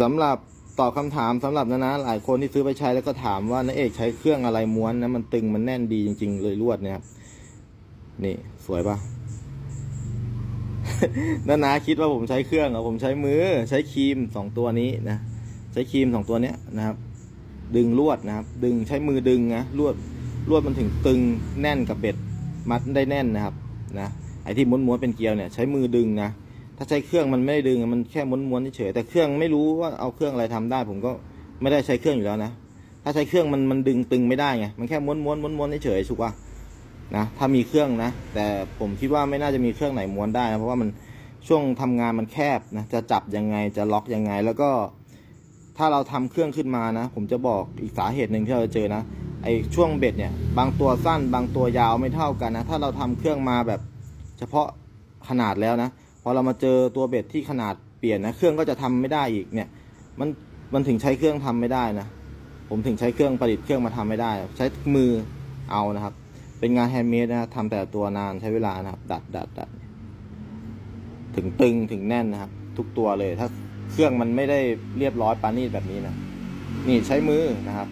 สำหรับตอบคำถามสำหรับนะนะหลายคนที่ซื้อไปใช้แล้วก็ถามว่านาเอกใช้เครื่องอะไรม้วนนะมันตึงมันแน่นดีจริง ๆ เลยลวดเนี่ยครับนี่สวยปะนานาคิดว่าผมใช้เครื่องเหรอผมใช้มือใช้ครีมสองตัวนี้นะใช้ครีมสองตัวเนี้ยนะครับ ดึงลวดนะครับ ดึงใช้มือดึงนะลวดลวดมันถึงตึงแน่นกับเบ็ดมัดได้แน่นนะครับนะไอที่ม้วนๆเป็นเกลียวเนี่ยใช้มือดึงนะ ถ้าใช้เครื่องมันไม่ได้ดึงมันแค่ม้วนๆเฉยแต่เครื่องไม่รู้ว่าเอาเครื่องอะไรทำได้ ผมก็ไม่ได้ใช้เครื่องอยู่แล้วนะถ้าใช้เครื่องมันมันดึงตึงไม่ได้ไงมันแค่ม้วนๆม้วนๆเฉยๆถูกป่ะนะถ้ามีเครื่องนะ แต่ผมคิดว่าไม่น่าจะมีเครื่องไหนม้วนได้นะเพราะว่ามันช่วงทำงานมันแคบนะจะจับยังไงจะล็อกยังไง แล้วก็ถ้าเราทำเครื่องขึ้นมานะ ผมจะบอกอีกสาเหตุหนึ่งที่เราจะเจอนะไอช่วงเบ็ดเนี่ย บางตัวสั้นบางตัวยาวไม่เท่ากันนะ ถ้าเราทำเครื่องมาแบบเฉพาะขนาดแล้วนะ อเรามาเจอตัวเบ็ดที่ขนาดเปลี่ยนนะ เครื่องก็จะทำไม่ได้อีกเนี่ย มันมันถึงใช้เครื่องทำไม่ได้นะ ผมถึงใช้เครื่องประดิษฐ์เครื่องมาทำไม่ได้ ใช้มือเอานะครับ เป็นงานแฮนด์เมดนะทำแต่ตัวนานใช้เวลานะครับ ดัดดัดดัดถึงตึงถึงแน่นนะครับ ทุกตัวเลยถ้าเครื่องมันไม่ได้เรียบร้อยปานีตแบบนี้นะ นี่ใช้มือนะครับ